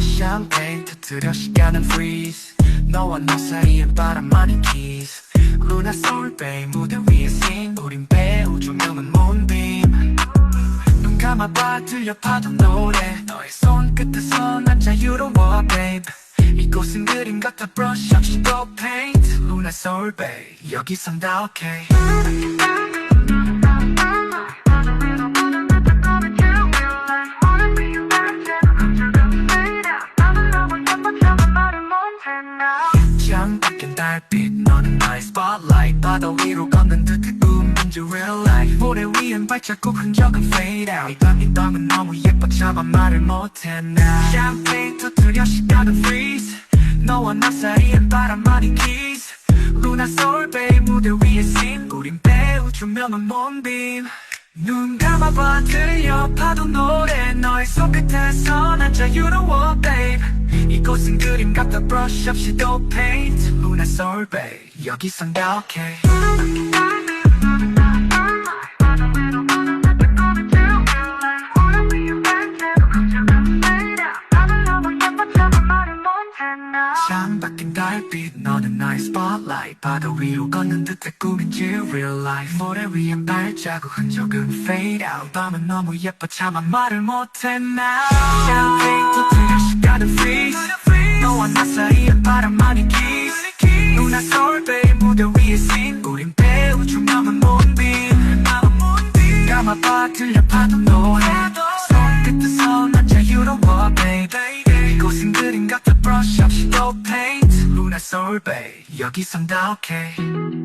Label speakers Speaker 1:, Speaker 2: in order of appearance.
Speaker 1: 샴페인 시간은 freeze 너와 나 사이에 바람만이 kiss. 루나 솔베이 무대 위에 신 우린 배우 조명은 moonbeam 눈 감아봐 들려 파도 노래. 너의 손끝에서 난 자유로워 babe 이곳은 그림 같아 brush up 시도 paint. 루나 솔베이 여기선 다 okay.
Speaker 2: 바다 위로 걷는 듯한 꿈이지 real life 모래 위에 발자국 흔적은 fade out 밤은 너무 예뻐 차마 말을 못해 now
Speaker 1: 창밖엔 달빛 너는 나의 spotlight. 바다 위로 걷는 듯한 꿈인지 real life. 모래 위엔 발자국 흔적은 fade out. 이 밤, 이 밤은 너무 예뻐 차마 말을 못해 now 샴페인 터뜨려 시간은 freeze 너와 나 사이엔 바람만이 kiss 루나 솔베이 무대 위에 신 우린 배우 조명은 moonbeam 눈 감아봐 들려 파도 노래 너의 손끝에서 난 자유로워 babe. 이곳은 그림 같아 brush up 시도 paint. 루나 솔베이 여기선 다 okay 창밖엔 달빛 너는 나의 spotlight. 바다 위로 걷는 듯한 꿈인지 real life. 모래 위엔 발자국 흔적은 fade out. 밤은 너무 예뻐 차마 말을 못해 now 샴페인 터뜨려 시간은 freeze. 너와 나 사이엔 바람만이 kiss 누나 솔베이 무대 위에 신 우린 배우 조명은 moonbeam 감아봐 들려 파도 노래. 손끝에서 난 자유로워 루나 솔베이 여기선 다 okay